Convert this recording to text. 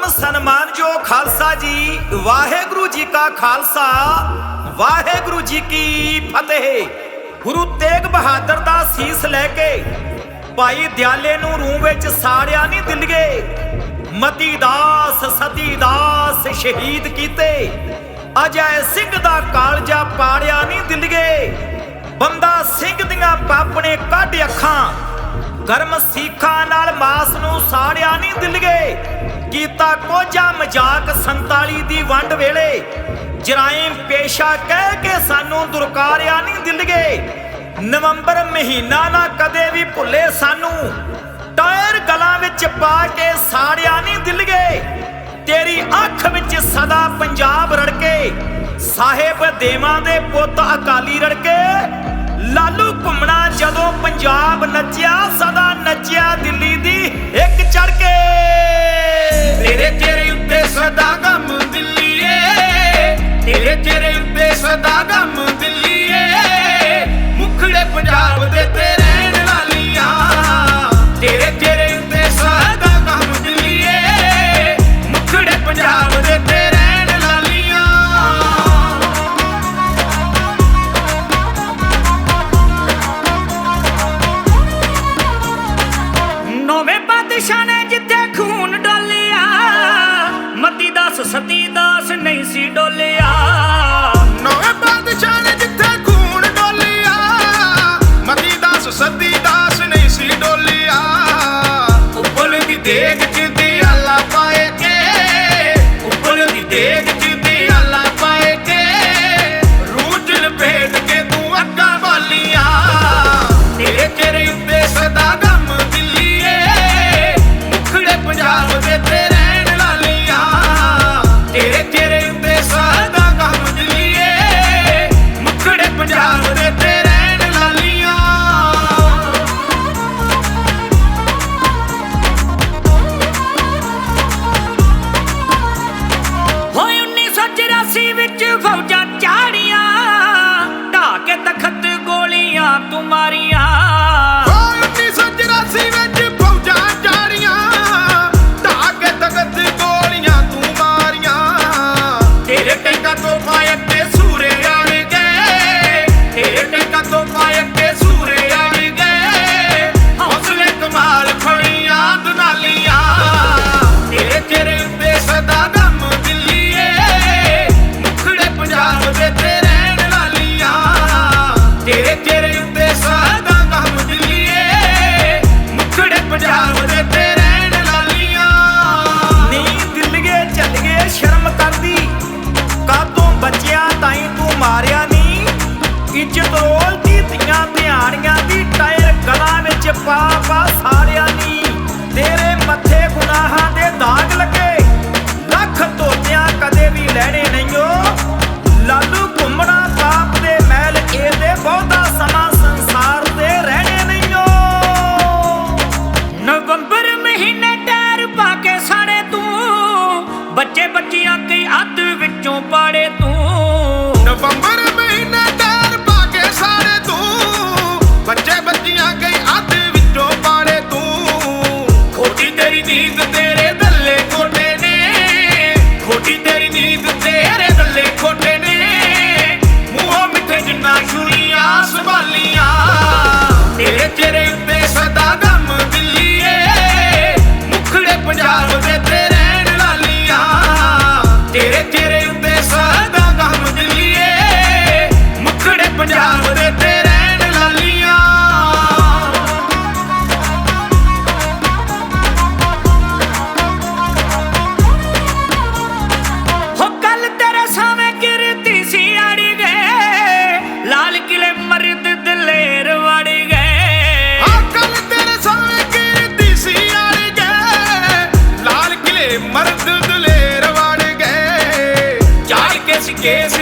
ਪਰਮ ਸਨਮਾਨਯੋਗ ਖਾਲਸਾ ਜੀ, ਵਾਹਿਗੁਰੂ ਜੀ ਕਾ ਖਾਲਸਾ, ਵਾਹਿਗੁਰੂ ਜੀ ਕੀ ਫਤਿਹ। ਗੁਰੂ ਤੇਗ ਬਹਾਦਰ ਦਾ ਸੀਸ ਲੈ ਕੇ ਭਾਈ ਦਿਆਲੇ ਨੂੰ ਰੂਮ ਵਿੱਚ ਸਾੜਿਆ ਨਹੀਂ ਦਿਲਗੇ। ਮਤੀ ਦਾਸ, ਸਤੀ ਦਾਸ ਸ਼ਹੀਦ ਕੀਤੇ। ਅਜੈ ਸਿੰਘ ਦਾ ਕਾਲਜਾ ਪਾੜਿਆ ਨਹੀਂ ਦਿਲਗੇ। ਬੰਦਾ ਸਿੰਘ ਦੀਆਂ ਪਾਪਣੇ ਕੱਢ ਅੱਖਾਂ। ਗਰਮ ਸੀਖਾਂ ਨਾਲ ਮਾਸ ਨੂੰ ਸਾੜਿਆ ਨਹੀਂ ਦਿਲਗੇ। ਕੀਤਾ ਕੋਝਾ ਮਜ਼ਾਕ 47 ਦੀ ਵੰਡ ਵੇਲੇ। ਜਰਾਇਮ ਪੇਸ਼ਾ ਕਹਿ ਕੇ ਸਾਨੂੰ ਦੁਰਕਾਰਿਆ ਨਹੀਂ ਦਿਲਗੇ ਨਵੰਬਰ ਮਹੀਨਾ ਨਾ ਕਦੇ ਵੀ ਭੁੱਲੇ ਸਾਨੂੰ। ਟਾਇਰ ਗਲਾਂ ਵਿੱਚ ਪਾ ਕੇ ਸਾੜਿਆ ਨਹੀਂ ਦਿਲਗੇ ਤੇਰੀ ਅੱਖ ਵਿੱਚ ਸਦਾ ਪੰਜਾਬ ਰੜਕੇ। ਸਾਹਿਬ ਦੇਵਾਂ ਦੇ ਪੁੱਤ ਅਕਾਲੀ ਰੜਕੇ। ਲਾਲੂ ਘੁੰਮਣਾ ਜਦੋਂ ਪੰਜਾਬ ਨੱਚਿਆ ਨੱਚਿਆ ਸਤੀ ਦਾਸ ਨਹੀਂ ਸੀ ਡੋਲਿਆ। ਨਵੇਂ ਬਾਦਸ਼ਾਹ ਨੇ ਜਿੱਥੇ ਖੂਨ ਡੋਲਿਆ, ਮਤੀ ਦਾਸ, ਸਤੀ ਦਾਸ ਨਹੀਂ ਸੀ ਡੋਲਿਆ। ਉੱਪਲ ਦੀ ਦੇਗ ਚ ਦਿਆਲਾ ਪਾਏ ਕੇ ਉੱਪਲ ਦੀ ਦੇਗ ਚ Maria. ਇੱਜ਼ਤ ਰੋਲਦੀ ਧੀਆਂ ਧਿਆਣੀਆਂ ਦੀ ਟਾਇਰ ਗਲਾਂ ਵਿੱਚ ਪਾ ਪਾ ਸਾੜਿਆ ਨੀ ਤੇਰੇ ਮੱਥੇ ਗੁਨਾਹਾਂ ਦੇ ਦਾਗ ਲੱਗੇ। ਲੱਖ ਧੋਤਿਆਂ ਕਦੇ ਵੀ ਲੈਣੇ ਨਹੀਂਓ ਲਾਲੂ ਘੁੰਮਣਾ ਪਾਪ ਦੇ ਮਹਿਲ ਇਹਦੇ ਬਹੁਤਾ ਸਮਾਂ ਸੰਸਾਰ ਤੇ ਰਹਿਣੇ ਨਹੀਂਓ ਨਵੰਬਰ ਮਹੀਨੇ ਟਾਇਰ ਪਾ ਕੇ ਸਾੜੇ ਤੂੰ, ਬੱਚੇ ਬੱਚੀਆਂ ਕਈ ਅੱਧ ਵਿੱਚੋਂ ਪਾੜੇ Give